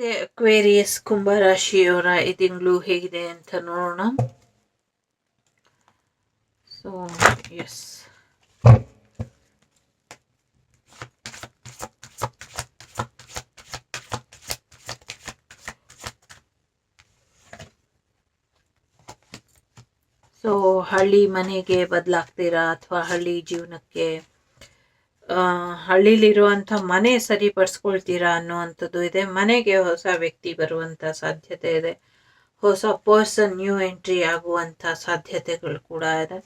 ನಮಸ್ತೆ ಅಕ್ವೇರಿಯಸ್ ಕುಂಭರಾಶಿಯವರ ಈ ತಿಂಗಳು ಹೇಗಿದೆ ಅಂತ ನೋಡೋಣ. ಸೊ ಎಸ್ ಸೊ ಹಳ್ಳಿ ಮನೆಗೆ ಬದಲಾಗ್ತೀರಾ ಅಥವಾ ಹಳ್ಳಿ ಜೀವನಕ್ಕೆ? ಹಳ್ಳಿಲಿರುವಂಥ ಮನೆ ಸರಿಪಡಿಸ್ಕೊಳ್ತೀರಾ ಅನ್ನುವಂಥದ್ದು ಇದೆ. ಮನೆಗೆ ಹೊಸ ವ್ಯಕ್ತಿ ಬರುವಂಥ ಸಾಧ್ಯತೆ ಇದೆ. ಹೊಸ ಪರ್ಸನ್, ನ್ಯೂ ಎಂಟ್ರಿ ಆಗುವಂಥ ಸಾಧ್ಯತೆಗಳು ಕೂಡ ಇದೆ.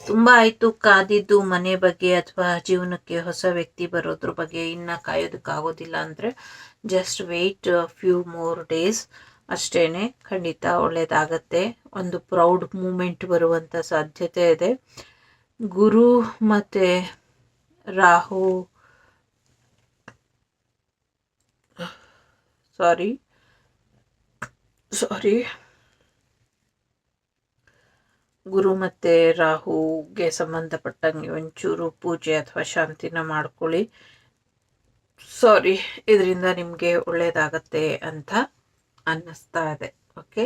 ತುಂಬ ಆಯಿತು ಕಾದಿದ್ದು ಮನೆ ಬಗ್ಗೆ ಅಥವಾ ಜೀವನಕ್ಕೆ ಹೊಸ ವ್ಯಕ್ತಿ ಬರೋದ್ರ ಬಗ್ಗೆ ಇನ್ನು ಕಾಯೋದಕ್ಕಾಗೋದಿಲ್ಲ ಅಂದರೆ just wait few more days ಅಷ್ಟೇ ಖಂಡಿತ ಒಳ್ಳೆಯದಾಗತ್ತೆ ಒಂದು ಪ್ರೌಡ್ ಮೂಮೆಂಟ್ ಬರುವಂಥ ಸಾಧ್ಯತೆ ಇದೆ. ಗುರು ಮತ್ತು ರಾಹು. ಸಾರಿ ಸಾರಿ ಗುರು ಮತ್ತೆ ರಾಹುಗೆ ಸಂಬಂಧಪಟ್ಟಂಗೆ ಒಂಚೂರು ಪೂಜೆ ಅಥವಾ ಶಾಂತಿನ ಮಾಡ್ಕೊಳ್ಳಿ. ಸಾರಿ ಇದರಿಂದ ನಿಮಗೆ ಒಳ್ಳೇದಾಗತ್ತೆ ಅಂತ ಅನ್ನಿಸ್ತಾ ಇದೆ. ಓಕೆ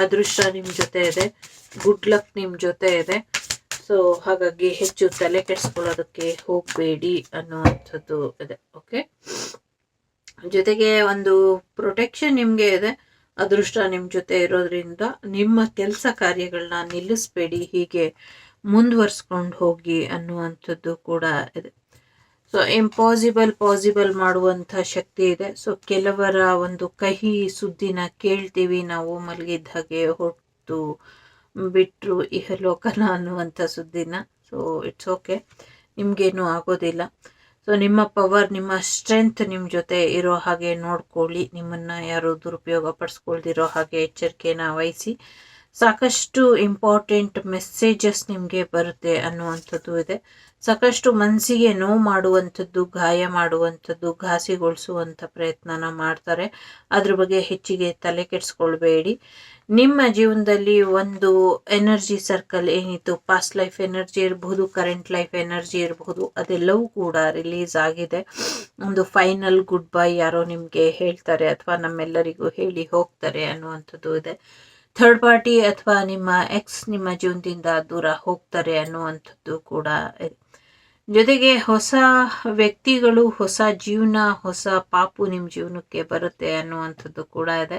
ಅದೃಷ್ಟ ನಿಮ್ಮ ಜೊತೆ ಇದೆ. ಗುಡ್ ಲಕ್ ನಿಮ್ಮ ಜೊತೆ ಇದೆ. ಸೊ ಹಾಗಾಗಿ ಹೆಚ್ಚು ತಲೆ ಕೆಡಿಸ್ಕೊಳ್ಳೋದಕ್ಕೆ ಹೋಗಬೇಡಿ ಅನ್ನುವಂಥದ್ದು ಇದೆ. ಓಕೆ ಜೊತೆಗೆ ಒಂದು ಪ್ರೊಟೆಕ್ಷನ್ ನಿಮಗೆ ಇದೆ. ಅದೃಷ್ಟ ನಿಮ್ಮ ಜೊತೆ ಇರೋದ್ರಿಂದ ನಿಮ್ಮ ಕೆಲಸ ಕಾರ್ಯಗಳನ್ನ ನಿಲ್ಲಿಸ್ಬೇಡಿ. ಹೀಗೆ ಮುಂದುವರ್ಸ್ಕೊಂಡು ಹೋಗಿ ಅನ್ನುವಂಥದ್ದು ಕೂಡ ಇದೆ. ಸೊ ಇಂಪಾಸಿಬಲ್ ಪಾಸಿಬಲ್ ಮಾಡುವಂಥ ಶಕ್ತಿ ಇದೆ. ಸೊ ಕೆಲವರ ಒಂದು ಕಹಿ ಸುದ್ದಿನ ಕೇಳ್ತೀವಿ ನಾವು ಮಲಗಿದ್ದ ಹಾಗೆ ಹೊತ್ತು ಬಿಟ್ಟರು ಇಹಲೋಕನ ಅನ್ನುವಂಥ ಸುದ್ದಿನ. ಸೊ ಇಟ್ಸ್ ಓಕೆ ನಿಮಗೇನು ಆಗೋದಿಲ್ಲ. ಸೊ ನಿಮ್ಮ ಪವರ್ ನಿಮ್ಮ ಸ್ಟ್ರೆಂತ್ ನಿಮ್ಮ ಜೊತೆ ಇರೋ ಹಾಗೆ ನೋಡ್ಕೊಳ್ಳಿ. ನಿಮ್ಮನ್ನು ಯಾರು ದುರುಪಯೋಗ ಪಡಿಸ್ಕೊಳ್ದಿರೋ ಹಾಗೆ ಎಚ್ಚರಿಕೆನ ವಹಿಸಿ. ಸಾಕಷ್ಟು ಇಂಪಾರ್ಟೆಂಟ್ ಮೆಸೇಜಸ್ ನಿಮಗೆ ಬರುತ್ತೆ ಅನ್ನುವಂಥದ್ದು ಇದೆ. ಸಾಕಷ್ಟು ಮನಸ್ಸಿಗೆ ನೋವು ಮಾಡುವಂಥದ್ದು, ಗಾಯ ಮಾಡುವಂಥದ್ದು, ಘಾಸಿಗೊಳಿಸುವಂಥ ಪ್ರಯತ್ನನ ಮಾಡ್ತಾರೆ. ಅದ್ರ ಬಗ್ಗೆ ಹೆಚ್ಚಿಗೆ ತಲೆ ಕೆಡಿಸ್ಕೊಳ್ಬೇಡಿ. ನಿಮ್ಮ ಜೀವನದಲ್ಲಿ ಒಂದು ಎನರ್ಜಿ ಸರ್ಕಲ್ ಏನಿತ್ತು? ಪಾಸ್ಟ್ ಲೈಫ್ ಎನರ್ಜಿ ಇರಬಹುದು ಕರೆಂಟ್ ಲೈಫ್ ಎನರ್ಜಿ ಇರಬಹುದು ಅದೆಲ್ಲವೂ ಕೂಡ ರಿಲೀಸ್ ಆಗಿದೆ. ಒಂದು ಫೈನಲ್ ಗುಡ್ ಬೈ ಯಾರೋ ನಿಮಗೆ ಹೇಳ್ತಾರೆ ಅಥವಾ ನಮ್ಮೆಲ್ಲರಿಗೂ ಹೇಳಿ ಹೋಗ್ತಾರೆ ಅನ್ನುವಂಥದ್ದು ಇದೆ. ಥರ್ಡ್ ಪಾರ್ಟಿ ಅಥವಾ ನಿಮ್ಮ ಎಕ್ಸ್ ನಿಮ್ಮ ಜೀವನದಿಂದ ದೂರ ಹೋಗ್ತಾರೆ ಅನ್ನುವಂಥದ್ದು ಕೂಡ ಜೊತೆಗೆ ಹೊಸ ವ್ಯಕ್ತಿಗಳು, ಹೊಸ ಜೀವನ, ಹೊಸ ಪಾಪು ನಿಮ್ಮ ಜೀವನಕ್ಕೆ ಬರುತ್ತೆ ಅನ್ನುವಂಥದ್ದು ಕೂಡ ಇದೆ.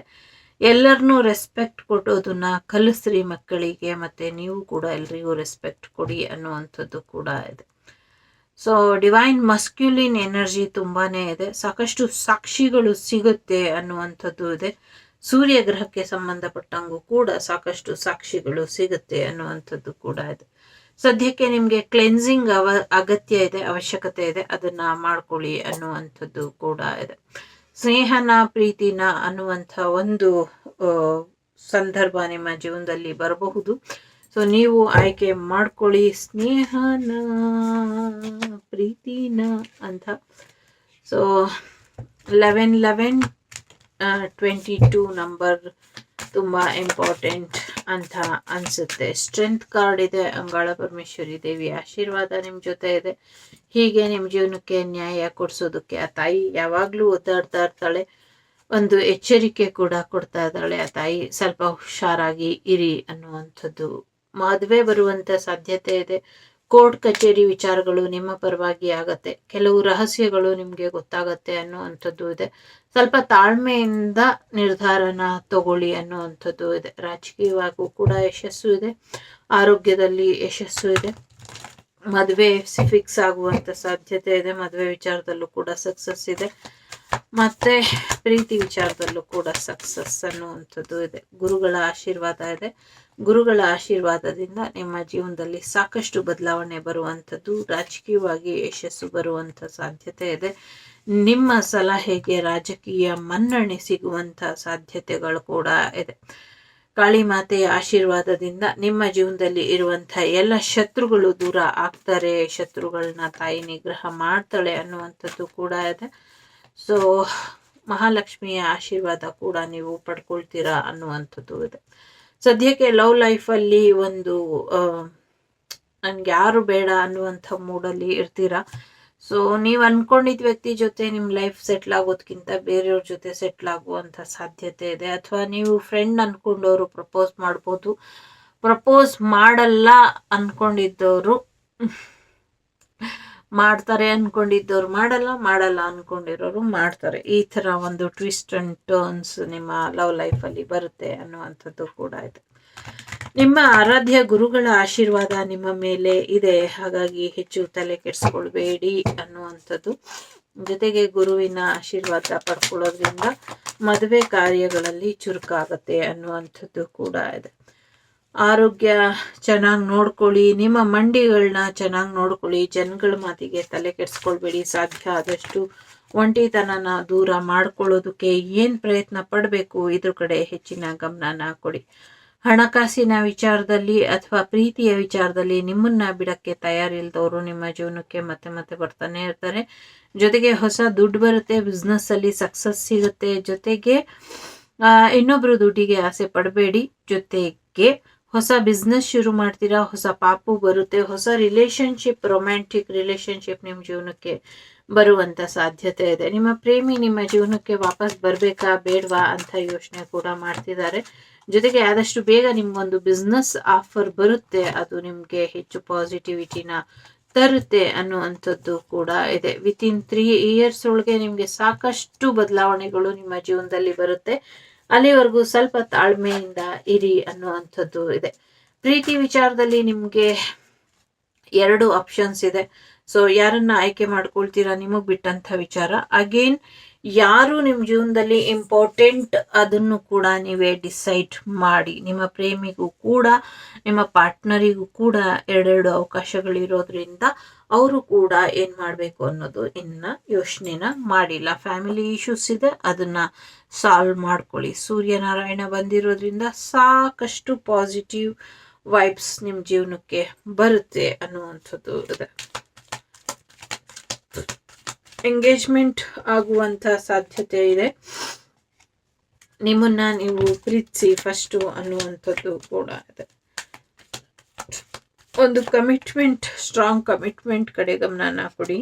ಎಲ್ಲರನ್ನೂ ರೆಸ್ಪೆಕ್ಟ್ ಕೊಡೋದನ್ನ ಕಲಿಸ್ರಿ ಮಕ್ಕಳಿಗೆ, ಮತ್ತು ನೀವು ಕೂಡ ಎಲ್ರಿಗೂ ರೆಸ್ಪೆಕ್ಟ್ ಕೊಡಿ ಅನ್ನುವಂಥದ್ದು ಕೂಡ ಇದೆ. ಸೊ ಡಿವೈನ್ ಮಸ್ಕ್ಯುಲಿನ್ ಎನರ್ಜಿ ತುಂಬಾ ಇದೆ. ಸಾಕಷ್ಟು ಸಾಕ್ಷಿಗಳು ಸಿಗುತ್ತೆ ಅನ್ನುವಂಥದ್ದು ಇದೆ. ಸೂರ್ಯ ಗ್ರಹಕ್ಕೆ ಸಂಬಂಧಪಟ್ಟಂಗೂ ಕೂಡ ಸಾಕಷ್ಟು ಸಾಕ್ಷಿಗಳು ಸಿಗುತ್ತೆ ಅನ್ನುವಂಥದ್ದು ಕೂಡ ಇದೆ. ಸದ್ಯಕ್ಕೆ ನಿಮಗೆ ಕ್ಲೆನ್ಸಿಂಗ್ ಅವ, ಅಗತ್ಯ ಇದೆ, ಅವಶ್ಯಕತೆ ಇದೆ, ಅದನ್ನ ಮಾಡ್ಕೊಳ್ಳಿ ಅನ್ನುವಂಥದ್ದು ಕೂಡ ಇದೆ. ಸ್ನೇಹನ, ಪ್ರೀತಿನ ಅನ್ನುವಂಥ ಒಂದು ಸಂದರ್ಭ ನಿಮ್ಮ ಜೀವನದಲ್ಲಿ ಬರಬಹುದು. ಸೊ ನೀವು ಆಯ್ಕೆ ಮಾಡ್ಕೊಳ್ಳಿ ಸ್ನೇಹನ, ಪ್ರೀತಿನ ಅಂತ. So eleven eleven twenty two number ತುಂಬ ಇಂಪಾರ್ಟೆಂಟ್ ಅಂತ ಅನಿಸುತ್ತೆ. ಸ್ಟ್ರೆಂತ್ ಕಾರ್ಡ್ ಇದೆ, ಅಂಗಾಳ ಪರಮೇಶ್ವರಿ ದೇವಿ ಆಶೀರ್ವಾದ ನಿಮ್ಮ ಜೊತೆ ಇದೆ. ಹೀಗೆ ನಿಮ್ಮ ಜೀವನಕ್ಕೆ ನ್ಯಾಯ ಕೊಡಿಸೋದಕ್ಕೆ ಆ ತಾಯಿ ಯಾವಾಗಲೂ ಒದ್ದಾಡ್ತಾ ಇರ್ತಾಳೆ. ಒಂದು ಎಚ್ಚರಿಕೆ ಕೂಡ ಕೊಡ್ತಾ ಇದ್ದಾಳೆ. ಆ ತಾಯಿ ಸ್ವಲ್ಪ ಹುಷಾರಾಗಿ ಇರಿ ಅನ್ನುವಂಥದ್ದು ಮದುವೆ ಬರುವಂಥ ಸಾಧ್ಯತೆ ಇದೆ. ಕೋರ್ಟ್ ಕಚೇರಿ ವಿಚಾರಗಳು ನಿಮ್ಮ ಪರವಾಗಿ ಆಗತ್ತೆ. ಕೆಲವು ರಹಸ್ಯಗಳು ನಿಮಗೆ ಗೊತ್ತಾಗತ್ತೆ ಅನ್ನುವಂಥದ್ದು ಇದೆ. ಸ್ವಲ್ಪ ತಾಳ್ಮೆಯಿಂದ ನಿರ್ಧಾರನ ತಗೊಳ್ಳಿ ಅನ್ನುವಂಥದ್ದು ಇದೆ. ರಾಜಕೀಯವಾಗೂ ಕೂಡ ಯಶಸ್ಸು ಇದೆ. ಆರೋಗ್ಯದಲ್ಲಿ ಯಶಸ್ಸು ಇದೆ. ಮದುವೆ ಫಿಕ್ಸ್ ಆಗುವಂತ ಸಾಧ್ಯತೆ ಇದೆ. ಮದುವೆ ವಿಚಾರದಲ್ಲೂ ಕೂಡ ಸಕ್ಸಸ್ ಇದೆ. ಮತ್ತೆ ಪ್ರೀತಿ ವಿಚಾರದಲ್ಲೂ ಕೂಡ ಸಕ್ಸಸ್ ಅನ್ನುವಂಥದ್ದು ಇದೆ. ಗುರುಗಳ ಆಶೀರ್ವಾದ ಇದೆ. ಗುರುಗಳ ಆಶೀರ್ವಾದದಿಂದ ನಿಮ್ಮ ಜೀವನದಲ್ಲಿ ಸಾಕಷ್ಟು ಬದಲಾವಣೆ ಬರುವಂಥದ್ದು, ರಾಜಕೀಯವಾಗಿ ಯಶಸ್ಸು ಬರುವಂಥ ಸಾಧ್ಯತೆ ಇದೆ. ನಿಮ್ಮ ಸಲಹೆಗೆ ರಾಜಕೀಯ ಮನ್ನಣೆ ಸಿಗುವಂಥ ಸಾಧ್ಯತೆಗಳು ಕೂಡ ಇದೆ. ಕಾಳಿ ಮಾತೆಯ ಆಶೀರ್ವಾದದಿಂದ ನಿಮ್ಮ ಜೀವನದಲ್ಲಿ ಇರುವಂಥ ಎಲ್ಲ ಶತ್ರುಗಳು ದೂರ ಆಗ್ತಾರೆ, ಶತ್ರುಗಳನ್ನ ತಾಯಿ ನಿಗ್ರಹ ಮಾಡ್ತಾಳೆ ಅನ್ನುವಂಥದ್ದು ಕೂಡ ಇದೆ. ಸೊ ಮಹಾಲಕ್ಷ್ಮಿಯ ಆಶೀರ್ವಾದ ಕೂಡ ನೀವು ಪಡ್ಕೊಳ್ತೀರಾ ಅನ್ನುವಂಥದ್ದು ಇದೆ. ಸದ್ಯಕ್ಕೆ ಲವ್ ಲೈಫಲ್ಲಿ ಒಂದು ನನಗೆ ಯಾರು ಬೇಡ ಅನ್ನುವಂಥ ಮೂಡಲ್ಲಿ ಇರ್ತೀರಾ? ಸೊ ನೀವು ಅನ್ಕೊಂಡಿದ್ದ ವ್ಯಕ್ತಿ ಜೊತೆ ನಿಮ್ಮ ಲೈಫ್ ಸೆಟ್ಲ್ ಆಗೋದಕ್ಕಿಂತ ಬೇರೆಯವ್ರ ಜೊತೆ ಸೆಟ್ಲ್ ಆಗುವಂಥ ಸಾಧ್ಯತೆ ಇದೆ. ಅಥವಾ ನೀವು ಫ್ರೆಂಡ್ ಅಂದ್ಕೊಂಡವರು ಪ್ರಪೋಸ್ ಮಾಡ್ಬೋದು. ಪ್ರಪೋಸ್ ಮಾಡಲ್ಲ ಅನ್ಕೊಂಡಿದ್ದವರು. ಮಾಡ್ತಾರೆ ಅನ್ಕೊಂಡಿದ್ದವ್ರು ಮಾಡಲ್ಲ ಮಾಡಲ್ಲ ಅನ್ಕೊಂಡಿರೋರು ಮಾಡ್ತಾರೆ. ಈ ಥರ ಒಂದು ಟ್ವಿಸ್ಟ್ ಅಂಡ್ ಟರ್ನ್ಸ್ ನಿಮ್ಮ ಲವ್ ಲೈಫಲ್ಲಿ ಬರುತ್ತೆ ಅನ್ನುವಂಥದ್ದು ಕೂಡ ಇದೆ. ನಿಮ್ಮ ಆರಾಧ್ಯ ಗುರುಗಳ ಆಶೀರ್ವಾದ ನಿಮ್ಮ ಮೇಲೆ ಇದೆ. ಹಾಗಾಗಿ ಹೆಚ್ಚು ತಲೆ ಕೆಡಿಸ್ಕೊಳ್ಬೇಡಿ ಅನ್ನುವಂಥದ್ದು. ಜೊತೆಗೆ ಗುರುವಿನ ಆಶೀರ್ವಾದ ಪಡ್ಕೊಳ್ಳೋದ್ರಿಂದ ಮದುವೆ ಕಾರ್ಯಗಳಲ್ಲಿ ಚುರುಕಾಗತ್ತೆ ಅನ್ನುವಂಥದ್ದು ಕೂಡ ಇದೆ. ಆರೋಗ್ಯ ಚೆನ್ನಾಗಿ ನೋಡ್ಕೊಳ್ಳಿ, ನಿಮ್ಮ ಮಂಡಿಗಳನ್ನ ಚೆನ್ನಾಗಿ ನೋಡ್ಕೊಳ್ಳಿ, ಜನಗಳ ಮಾತಿಗೆ ತಲೆ ಕೆಡಿಸ್ಕೊಳ್ಬೇಡಿ, ಸಾಧ್ಯ ಆದಷ್ಟು ಒಂಟಿತನನ ದೂರ ಮಾಡ್ಕೊಳ್ಳೋದಕ್ಕೆ ಏನು ಪ್ರಯತ್ನ ಪಡಬೇಕು? ಇದ್ರ ಕಡೆ ಹೆಚ್ಚಿನ ಗಮನನ ಕೊಡಿ. ಹಣಕಾಸಿನ ವಿಚಾರದಲ್ಲಿ ಅಥವಾ ಪ್ರೀತಿಯ ವಿಚಾರದಲ್ಲಿ ನಿಮ್ಮನ್ನ ಬಿಡಕ್ಕೆ ತಯಾರಿಲ್ದವರು ನಿಮ್ಮ ಜೀವನಕ್ಕೆ ಮತ್ತೆ ಮತ್ತೆ ಬರ್ತಾನೆ ಇರ್ತಾರೆ. ಜೊತೆಗೆ ಹೊಸ ದುಡ್ಡು ಬರುತ್ತೆ ಬಿಸ್ನೆಸ್ಸಲ್ಲಿ ಸಕ್ಸಸ್ ಸಿಗುತ್ತೆ. ಜೊತೆಗೆ ಇನ್ನೊಬ್ಬರು ದುಡ್ಡಿಗೆ ಆಸೆ ಪಡಬೇಡಿ. ಜೊತೆಗೆ ಹೊಸ ಬಿಸ್ನೆಸ್ ಶುರು ಮಾಡ್ತೀರಾ? ಹೊಸ ಪಾಪು ಬರುತ್ತೆ. ಹೊಸ ರಿಲೇಶನ್ಶಿಪ್ ರೊಮ್ಯಾಂಟಿಕ್ ರಿಲೇಶನ್ಶಿಪ್ ನಿಮ್ಮ ಜೀವನಕ್ಕೆ ಬರುವಂಥ ಸಾಧ್ಯತೆ ಇದೆ. ನಿಮ್ಮ ಪ್ರೇಮಿ ನಿಮ್ಮ ಜೀವನಕ್ಕೆ ವಾಪಸ್ ಬರಬೇಕಾ, ಬೇಡವಾ ಅಂತ ಯೋಚನೆ ಕೂಡ ಮಾಡ್ತಿದ್ದಾರೆ. ಜೊತೆಗೆ ಆದಷ್ಟು ಬೇಗ ನಿಮ್ಗೊಂದು ಬಿಸ್ನೆಸ್ ಆಫರ್ ಬರುತ್ತೆ. ಅದು ನಿಮಗೆ ಹೆಚ್ಚು ಪಾಸಿಟಿವಿಟಿನ ತರುತ್ತೆ ಅನ್ನುವಂಥದ್ದು ಕೂಡ ಇದೆ. ವಿತ್ ಇನ್ ತ್ರೀ ಇಯರ್ಸ್ ಒಳಗೆ ನಿಮಗೆ ಸಾಕಷ್ಟು ಬದಲಾವಣೆಗಳು ನಿಮ್ಮ ಜೀವನದಲ್ಲಿ ಬರುತ್ತೆ. ಅಲ್ಲಿವರೆಗೂ ಸ್ವಲ್ಪ ತಾಳ್ಮೆಯಿಂದ ಇರಿ ಅನ್ನುವಂಥದ್ದು ಇದೆ. ಪ್ರೀತಿ ವಿಚಾರದಲ್ಲಿ ನಿಮಗೆ ಎರಡು ಆಪ್ಷನ್ಸ್ ಇದೆ. ಸೊ ಯಾರನ್ನ ಆಯ್ಕೆ ಮಾಡ್ಕೊಳ್ತೀರಾ, ನಿಮಗೆ ಬಿಟ್ಟಂತ ವಿಚಾರ. ಅಗೇನ್ ಯಾರು ನಿಮ್ಮ ಜೀವನದಲ್ಲಿ ಇಂಪಾರ್ಟೆಂಟ್ ಅದನ್ನು ಕೂಡ ನೀವೇ ಡಿಸೈಡ್ ಮಾಡಿ. ನಿಮ್ಮ ಪ್ರೇಮಿಗೂ ಕೂಡ, ನಿಮ್ಮ ಪಾರ್ಟ್ನರಿಗೂ ಕೂಡ ಎರಡೆರಡು ಅವಕಾಶಗಳಿರೋದ್ರಿಂದ ಅವರು ಕೂಡ ಏನು ಮಾಡಬೇಕು ಅನ್ನೋದು ಇನ್ನು ಯೋಚನೆನ ಮಾಡಿಲ್ಲ. ಫ್ಯಾಮಿಲಿ ಇಶ್ಯೂಸ್ ಇದೆ, ಅದನ್ನು ಸಾಲ್ವ್ ಮಾಡ್ಕೊಳ್ಳಿ. ಸೂರ್ಯನಾರಾಯಣ ಬಂದಿರೋದ್ರಿಂದ ಸಾಕಷ್ಟು ಪಾಸಿಟಿವ್ ವೈಬ್ಸ್ ನಿಮ್ಮ ಜೀವನಕ್ಕೆ ಬರುತ್ತೆ ಅನ್ನುವಂಥದ್ದು ಇದೆ. ಎಂಗೇಜ್ಮೆಂಟ್ ಆಗುವಂತ ಸಾಧ್ಯತೆ ಇದೆ. ನಿಮ್ಮನ್ನ ನೀವು ಪ್ರೀತಿಸಿ ಫಸ್ಟು ಅನ್ನುವಂಥದ್ದು ಕೂಡ ಇದೆ. ಒಂದು ಕಮಿಟ್ಮೆಂಟ್ ಸ್ಟ್ರಾಂಗ್ ಕಮಿಟ್ಮೆಂಟ್ ಕಡೆ ಗಮನನ ಕೊಡಿ.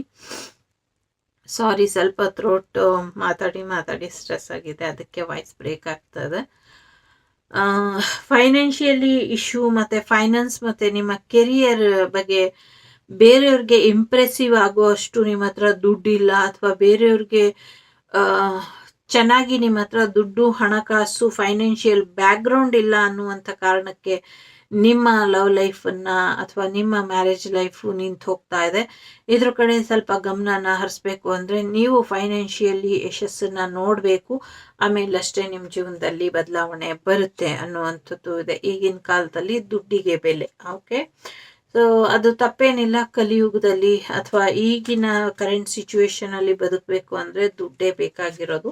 ಸಾರಿ ಸ್ವಲ್ಪ ಥ್ರೋಟ್ ಮಾತಾಡಿ ಮಾತಾಡಿ ಸ್ಟ್ರೆಸ್ ಆಗಿದೆ. ಅದಕ್ಕೆ ವಾಯ್ಸ್ ಬ್ರೇಕ್ ಆಗ್ತದೆ. ಫೈನಾನ್ಷಿಯಲಿ ಇಶ್ಯೂ ಮತ್ತು ಫೈನಾನ್ಸ್ ಮತ್ತು ನಿಮ್ಮ ಕೆರಿಯರ್ ಬಗ್ಗೆ ಬೇರೆಯವ್ರಿಗೆ ಇಂಪ್ರೆಸಿವ್ ಆಗುವಷ್ಟು ನಿಮ್ಮ ಹತ್ರ ದುಡ್ಡಿಲ್ಲ ಅಥವಾ ಬೇರೆಯವ್ರಿಗೆ ಚೆನ್ನಾಗಿ ನಿಮ್ಮ ಹತ್ರ ದುಡ್ಡು, ಹಣಕಾಸು ಫೈನಾನ್ಷಿಯಲ್ ಬ್ಯಾಕ್ಗ್ರೌಂಡ್ ಇಲ್ಲ ಅನ್ನುವಂಥ ಕಾರಣಕ್ಕೆ ನಿಮ್ಮ ಲವ್ ಲೈಫನ್ನು ಅಥವಾ ನಿಮ್ಮ ಮ್ಯಾರೇಜ್ ಲೈಫು ನಿಂತು ಹೋಗ್ತಾ ಇದೆ. ಇದ್ರ ಕಡೆ ಸ್ವಲ್ಪ ಗಮನನ ಹರಿಸ್ಬೇಕು ಅಂದರೆ ನೀವು ಫೈನಾನ್ಷಿಯಲಿ ಯಶಸ್ಸನ್ನು ನೋಡಬೇಕು. ಆಮೇಲೆ ಅಷ್ಟೇ ನಿಮ್ಮ ಜೀವನದಲ್ಲಿ ಬದಲಾವಣೆ ಬರುತ್ತೆ ಅನ್ನುವಂಥದ್ದು ಇದೆ ಈಗಿನ ಕಾಲದಲ್ಲಿ ದುಡ್ಡಿಗೆ ಬೆಲೆ. ಓಕೆ ಸೊ ಅದು ತಪ್ಪೇನಿಲ್ಲ. ಕಲಿಯುಗದಲ್ಲಿ ಅಥವಾ ಈಗಿನ ಕರೆಂಟ್ ಸಿಚುವೇಶನ್ ಅಲ್ಲಿ ಬದುಕಬೇಕು ಅಂದ್ರೆ ದುಡ್ಡೇ ಬೇಕಾಗಿರೋದು.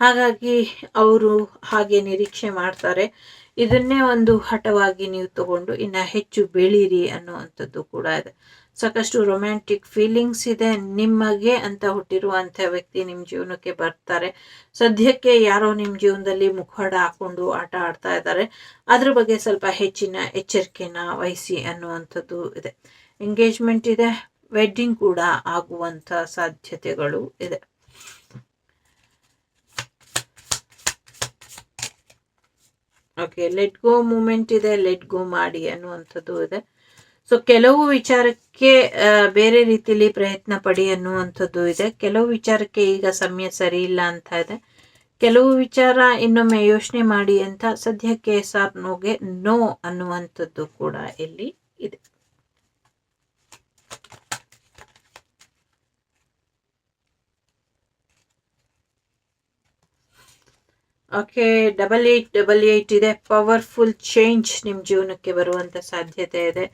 ಹಾಗಾಗಿ ಅವರು ಹಾಗೆ ನಿರೀಕ್ಷೆ ಮಾಡ್ತಾರೆ. ಇದನ್ನೇ ಒಂದು ಹಠವಾಗಿ ನೀವು ತಗೊಂಡು ಇನ್ನು ಹೆಚ್ಚು ಬೆಳೀರಿ ಅನ್ನುವಂಥದ್ದು ಕೂಡ ಇದೆ. ಸಾಕಷ್ಟು ರೊಮ್ಯಾಂಟಿಕ್ ಫೀಲಿಂಗ್ಸ್ ಇದೆ. ನಿಮಗೆ ಅಂತ ಹುಟ್ಟಿರುವಂಥ ವ್ಯಕ್ತಿ ನಿಮ್ಮ ಜೀವನಕ್ಕೆ ಬರ್ತಾರೆ. ಸದ್ಯಕ್ಕೆ ಯಾರೋ ನಿಮ್ಮ ಜೀವನದಲ್ಲಿ ಮುಖವಾಡ ಹಾಕೊಂಡು ಆಟ ಆಡ್ತಾ ಇದ್ದಾರೆ. ಅದ್ರ ಬಗ್ಗೆ ಸ್ವಲ್ಪ ಹೆಚ್ಚಿನ ಎಚ್ಚರಿಕೆನ ವಹಿಸಿ ಅನ್ನುವಂಥದ್ದು ಇದೆ. ಎಂಗೇಜ್ಮೆಂಟ್ ಇದೆ. ವೆಡ್ಡಿಂಗ್ ಕೂಡ ಆಗುವಂಥ ಸಾಧ್ಯತೆಗಳು ಇದೆ. ಓಕೆ ಲೆಟ್ ಗೋ ಮೂಮೆಂಟ್ ಇದೆ ಲೆಟ್ ಗೋ ಮಾಡಿ ಅನ್ನುವಂಥದ್ದು ಇದೆ. ಸೊ ಕೆಲವು ವಿಚಾರಕ್ಕೆ ಬೇರೆ ರೀತಿಯಲ್ಲಿ ಪ್ರಯತ್ನ ಪಡಿ ಅನ್ನುವಂಥದ್ದು ಇದೆ. ಕೆಲವು ವಿಚಾರಕ್ಕೆ ಈಗ ಸಮಯ ಸರಿ ಇಲ್ಲ ಅಂತ ಇದೆ. ಕೆಲವು ವಿಚಾರ ಇನ್ನೊಮ್ಮೆ ಯೋಚನೆ ಮಾಡಿ ಅಂತ ಸದ್ಯಕ್ಕೆ ಸಾರ್ ನೋಗೆ ನೋ ಅನ್ನುವಂಥದ್ದು ಕೂಡ ಇಲ್ಲಿ ಇದೆ. Okay double eight double eight ಇದೆ. ಪವರ್ಫುಲ್ ಚೇಂಜ್ ನಿಮ್ಮ ಜೀವನಕ್ಕೆ ಬರುವಂಥ ಸಾಧ್ಯತೆ ಇದೆ.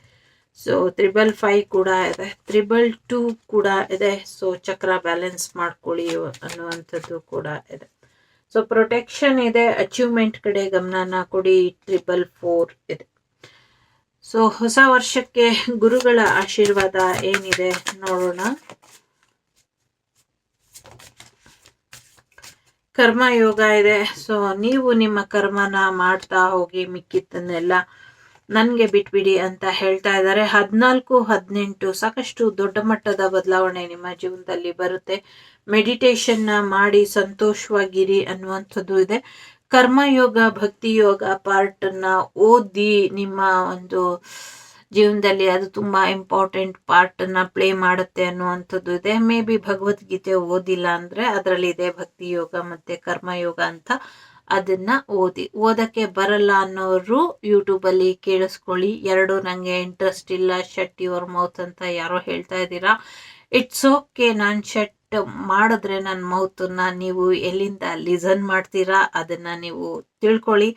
ಸೊ ತ್ರಿಬಲ್ ಫೈವ್ ಕೂಡ ಇದೆ. ತ್ರಿಬಲ್ ಟೂ ಕೂಡ ಇದೆ. ಸೊ ಚಕ್ರ ಬ್ಯಾಲೆನ್ಸ್ ಮಾಡ್ಕೊಳ್ಳಿ ಅನ್ನುವಂಥದ್ದು ಕೂಡ ಇದೆ. ಸೊ ಪ್ರೊಟೆಕ್ಷನ್ ಇದೆ. ಅಚೀವ್ಮೆಂಟ್ ಕಡೆ ಗಮನನ ಕೊಡಿ. ತ್ರಿಬಲ್ ಫೋರ್ ಇದೆ. ಸೊ ಹೊಸ ವರ್ಷಕ್ಕೆ ಗುರುಗಳ ಆಶೀರ್ವಾದ ಏನಿದೆ ನೋಡೋಣ. ಕರ್ಮ ಯೋಗ ಇದೆ. ಸೊ ನೀವು ನಿಮ್ಮ ಕರ್ಮನ ಮಾಡ್ತಾ ಹೋಗಿ ಮಿಕ್ಕಿದ್ದನ್ನೆಲ್ಲ ನನಗೆ ಬಿಟ್ಬಿಡಿ ಅಂತ ಹೇಳ್ತಾ ಇದ್ದಾರೆ. ಹದಿನಾಲ್ಕು, ಹದಿನೆಂಟು ಸಾಕಷ್ಟು ದೊಡ್ಡ ಮಟ್ಟದ ಬದಲಾವಣೆ ನಿಮ್ಮ ಜೀವನದಲ್ಲಿ ಬರುತ್ತೆ. ಮೆಡಿಟೇಷನ್ನ ಮಾಡಿ ಸಂತೋಷವಾಗಿರಿ ಅನ್ನುವಂಥದ್ದು ಇದೆ. ಕರ್ಮಯೋಗ ಭಕ್ತಿ ಯೋಗ ಪಾರ್ಟನ್ನ ಓದಿ ನಿಮ್ಮ ಒಂದು ಜೀವನದಲ್ಲಿ ಅದು ತುಂಬಾ ಇಂಪಾರ್ಟೆಂಟ್ ಪಾರ್ಟ್ ಅನ್ನ ಪ್ಲೇ ಮಾಡುತ್ತೆ ಅನ್ನುವಂಥದ್ದು ಇದೆ. ಮೇ ಬಿ ಭಗವದ್ಗೀತೆ ಓದಿಲ್ಲ ಅಂದ್ರೆ ಅದರಲ್ಲಿ ಇದೆ ಭಕ್ತಿ ಯೋಗ ಮತ್ತೆ ಕರ್ಮಯೋಗ ಅಂತ ಅದನ್ನ ಓದಿ. ಓದಕ್ಕೆ ಬರಲ್ಲ ಅನ್ನೋರು ಯೂಟ್ಯೂಬಲ್ಲಿ ಕೇಳಿಸ್ಕೊಳ್ಳಿ. ಎರಡು ನನಗೆ ಇಂಟ್ರೆಸ್ಟ್ ಇಲ್ಲ. ಶಟ್ ಯುವರ್ ಮೌತ್ ಅಂತ ಯಾರೋ ಹೇಳ್ತಾ ಇದ್ದೀರಾ. ಇಟ್ಸ್ ಓಕೆ ನಾನು ಶಟ್ ಮಾಡಿದ್ರೆ ನನ್ನ ಮೌತನ್ನ ನೀವು ಎಲ್ಲಿಂದ ಲಿಸನ್ ಮಾಡ್ತೀರಾ ಅದನ್ನ ನೀವು ತಿಳ್ಕೊಳ್ಳಿ.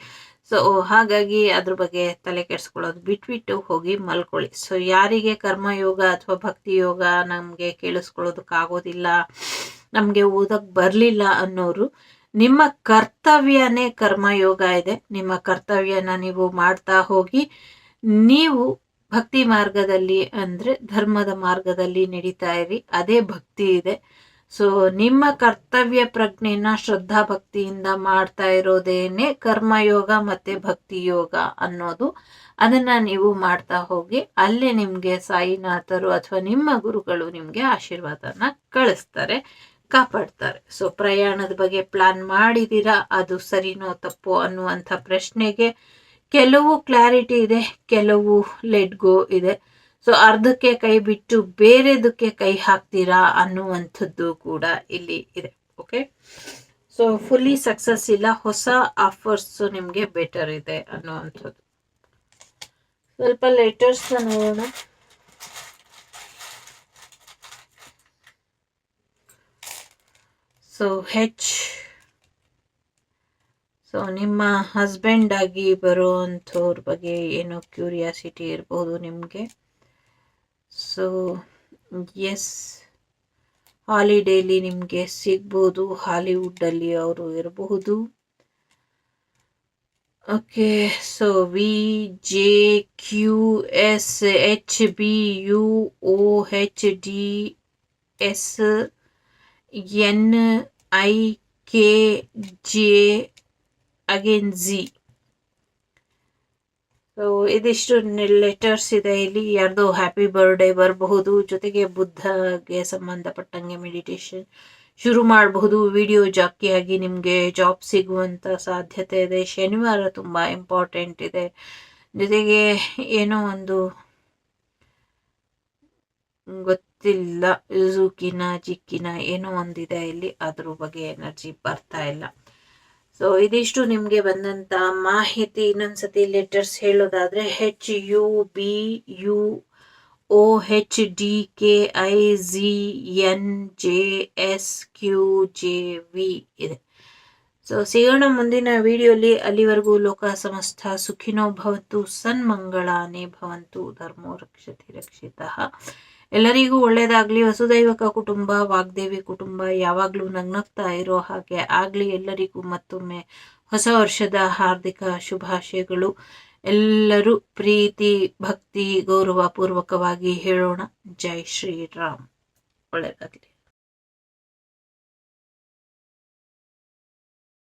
ಸೊ ಹಾಗಾಗಿ ಅದ್ರ ಬಗ್ಗೆ ತಲೆ ಕೆಡಿಸ್ಕೊಳ್ಳೋದು ಬಿಟ್ಬಿಟ್ಟು ಹೋಗಿ ಮಲ್ಕೊಳ್ಳಿ. ಸೊ ಯಾರಿಗೆ ಕರ್ಮಯೋಗ ಅಥವಾ ಭಕ್ತಿ ಯೋಗ ನಮಗೆ ಕೇಳಿಸ್ಕೊಳ್ಳೋದಕ್ಕಾಗೋದಿಲ್ಲ, ನಮಗೆ ಓದಕ್ಕೆ ಬರಲಿಲ್ಲ ಅನ್ನೋರು, ನಿಮ್ಮ ಕರ್ತವ್ಯನೇ ಕರ್ಮಯೋಗ ಇದೆ. ನಿಮ್ಮ ಕರ್ತವ್ಯನ ನೀವು ಮಾಡ್ತಾ ಹೋಗಿ, ನೀವು ಭಕ್ತಿ ಮಾರ್ಗದಲ್ಲಿ ಅಂದರೆ ಧರ್ಮದ ಮಾರ್ಗದಲ್ಲಿ ನಡೀತಾ ಇರಿ. ಅದೇ ಭಕ್ತಿ ಇದೆ. ಸೊ ನಿಮ್ಮ ಕರ್ತವ್ಯ ಪ್ರಜ್ಞೆನ ಶ್ರದ್ಧಾ ಭಕ್ತಿಯಿಂದ ಮಾಡ್ತಾ ಇರೋದೇನೆ ಕರ್ಮಯೋಗ ಮತ್ತೆ ಭಕ್ತಿ ಯೋಗ ಅನ್ನೋದು. ಅದನ್ನ ನೀವು ಮಾಡ್ತಾ ಹೋಗಿ, ಅಲ್ಲೇ ನಿಮ್ಗೆ ಸಾಯಿನಾಥರು ಅಥವಾ ನಿಮ್ಮ ಗುರುಗಳು ನಿಮ್ಗೆ ಆಶೀರ್ವಾದನ ಕಳಿಸ್ತಾರೆ, ಕಾಪಾಡ್ತಾರೆ. ಸೊ ಪ್ರಯಾಣದ ಬಗ್ಗೆ ಪ್ಲಾನ್ ಮಾಡಿದೀರಾ ಅದು ಸರಿನೋ ತಪ್ಪೋ ಅನ್ನುವಂಥ ಪ್ರಶ್ನೆಗೆ ಕೆಲವು ಕ್ಲಾರಿಟಿ ಇದೆ, ಕೆಲವು ಲೆಟ್ ಗೋ ಇದೆ. ಸೊ ಅರ್ಧಕ್ಕೆ ಕೈ ಬಿಟ್ಟು ಬೇರೆದಕ್ಕೆ ಕೈ ಹಾಕ್ತೀರಾ ಅನ್ನುವಂಥದ್ದು ಕೂಡ ಇಲ್ಲಿ ಇದೆ. ಓಕೆ ಸೊ ಫುಲ್ಲಿ ಸಕ್ಸಸ್ ಇಲ್ಲ, ಹೊಸ ಆಫರ್ಸ್ ನಿಮಗೆ ಬೆಟರ್ ಇದೆ ಅನ್ನುವಂಥದ್ದು. ಸ್ವಲ್ಪ ಲೆಟರ್ಸ್ ನೋಡೋಣ. ಸೊ ಹೆಚ್ ಸೊ ನಿಮ್ಮ ಹಸ್ಬೆಂಡ್ ಆಗಿ ಬರುವಂಥವ್ರ ಬಗ್ಗೆ ಏನೋ ಕ್ಯೂರಿಯಾಸಿಟಿ ಇರಬಹುದು ನಿಮಗೆ. ಸೊ ಎಸ್ ಹಾಲಿಡೇಲಿ ನಿಮಗೆ ಸಿಗ್ಬೋದು ಹಾಲಿವುಡ್ಡಲ್ಲಿ ಅವರು ಇರಬಹುದು okay so V J Q S H B U O H D S N I K J again Z so ಇದಿಷ್ಟು ಲೆಟರ್ಸ್ ಇದೆ ಇಲ್ಲಿ. ಯಾರ್ದೋ ಹ್ಯಾಪಿ ಬರ್ಡೇ ಬರಬಹುದು. ಜೊತೆಗೆ ಬುದ್ಧಗೆ ಸಂಬಂಧಪಟ್ಟಂಗೆ ಮೆಡಿಟೇಷನ್ ಶುರು ಮಾಡಬಹುದು. ವಿಡಿಯೋ ಜಾಕಿಯಾಗಿ ನಿಮಗೆ ಜಾಬ್ ಸಿಗುವಂತ ಸಾಧ್ಯತೆ ಇದೆ. ಶನಿವಾರ ತುಂಬಾ ಇಂಪಾರ್ಟೆಂಟ್ ಇದೆ. ಜೊತೆಗೆ ಏನೋ ಒಂದು ಗೊತ್ತಿಲ್ಲ. ಜುಕಿನ ಜಿಕ್ಕಿನ ಏನೋ ಒಂದಿದೆ ಇಲ್ಲಿ. ಅದ್ರ ಬಗ್ಗೆ ಎನರ್ಜಿ ಬರ್ತಾ ಇಲ್ಲ. ಸೊ ಇದಿಷ್ಟು ನಿಮಗೆ ಬಂದಂತ ಮಾಹಿತಿ ಇನ್ನೊಂದ್ಸತಿ ಲೆಟರ್ಸ್ ಹೇಳೋದಾದ್ರೆ H U B U O H D K I G N J S Q J V ಇದೆ. ಸೊ ಸಿಗೋಣ ಮುಂದಿನ ವಿಡಿಯೋಲಿ. ಅಲ್ಲಿವರೆಗೂ ಲೋಕ ಸಮಸ್ತ ಸುಖಿನೋ ಭವಂತು, ಸನ್ಮಂಗಳಾನೇ ಭವಂತು, ಧರ್ಮೋ ರಕ್ಷತಿ ರಕ್ಷಿತ. ಎಲ್ಲರಿಗೂ ಒಳ್ಳೆಯದಾಗಲಿ ವಸುದೈವಕ ಕುಟುಂಬ, ವಾಗ್ದೇವಿ ಕುಟುಂಬ ಯಾವಾಗಲೂ ನಗ್ನಗ್ತಾ ಇರೋ ಹಾಗೆ ಆಗಲಿ ಎಲ್ಲರಿಗೂ ಮತ್ತೊಮ್ಮೆ ಹೊಸ ವರ್ಷದ ಹಾರ್ದಿಕ ಶುಭಾಶಯಗಳು. ಎಲ್ಲರೂ ಪ್ರೀತಿ, ಭಕ್ತಿ ಗೌರವ ಪೂರ್ವಕವಾಗಿ ಹೇಳೋಣ. ಜೈ ಶ್ರೀರಾಮ್. ಒಳ್ಳೇದಾಗ್ಲಿ.